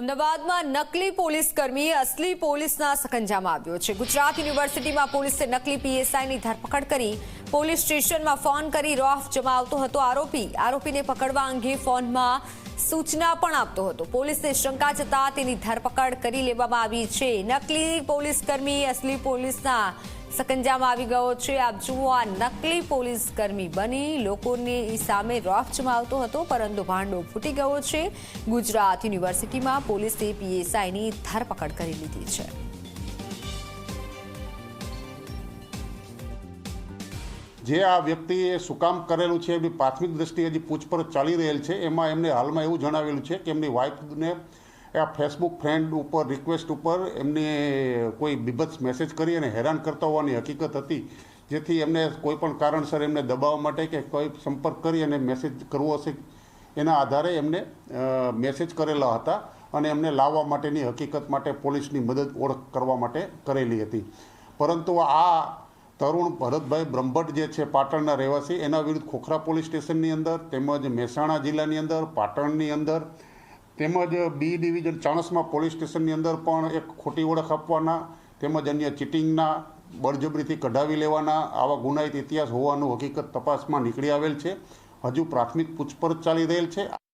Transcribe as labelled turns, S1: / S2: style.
S1: અમદાવાદમાં નકલી પોલીસ કર્મી અસલી પોલીસના સખંજામાં આવ્યો છે. ગુજરાત યુનિવર્સિટીમાં પોલીસે નકલી પીએસઆઈની ધરપકડ કરી પોલીસ સ્ટેશનમાં ફોન કરી રોફ જમાવતો હતો આરોપી. આરોપીને પકડવા અંગે ફોનમાં સૂચના પણ આપતો હતો. પોલીસને શંકા જતા તેની ધરપકડ કરી લેવામાં આવી છે. નકલી પોલીસ કર્મી અસલી પોલીસના સકંજામાં આવી ગયો છે. આપ જુઓ, આ નકલી પોલીસ કર્મી બની લોકોની સામે રોફ જમાવતો હતો, પરંતુ ભાંડો ફૂટી ગયો છે. ગુજરાત યુનિવર્સિટીમાં પોલીસે પીએસઆઈની ધરપકડ કરી લીધી છે.
S2: જે આ વ્યક્તિએ શું કામ કરેલું છે, એમની પ્રાથમિક દ્રષ્ટિએ હજી પૂછપરછ ચાલી રહેલ છે, એમાં એમને હાલમાં એવું જણાવેલું છે કે એમની આ ફેસબુક ફ્રેન્ડ ઉપર રિક્વેસ્ટ ઉપર એમને કોઈ બીભત્સ મેસેજ કરી અને હેરાન કરતા હોવાની હકીકત હતી, જેથી એમને કોઈ પણ કારણસર એમને દબાવવા માટે કે કોઈ સંપર્ક કરી અને મેસેજ કરવો હશે. એના આધારે એમને મેસેજ કરેલા હતા અને એમને લાવવા માટેની હકીકત માટે પોલીસની મદદ ઓળખ કરવા માટે કરેલી હતી. પરંતુ આ તરુણ ભરતભાઈ બ્રહ્મભટ્ટ જે છે પાટણના રહેવાસી, એના વિરુદ્ધ ખોખરા પોલીસ સ્ટેશનની અંદર તેમજ મહેસાણા જિલ્લાની અંદર, પાટણની અંદર તેમજ બી ડિવિઝન ચાણસમાં પોલીસ સ્ટેશનની અંદર પણ એક ખોટી ઓળખ આપવાના, તેમજ અન્ય ચીટિંગના, બળજબરીથી કઢાવી લેવાના, આવા ગુનાહિત ઇતિહાસ હોવાનું હકીકત તપાસમાં નીકળી આવેલ છે. હજુ પ્રાથમિક પૂછપરછ ચાલી રહેલ છે.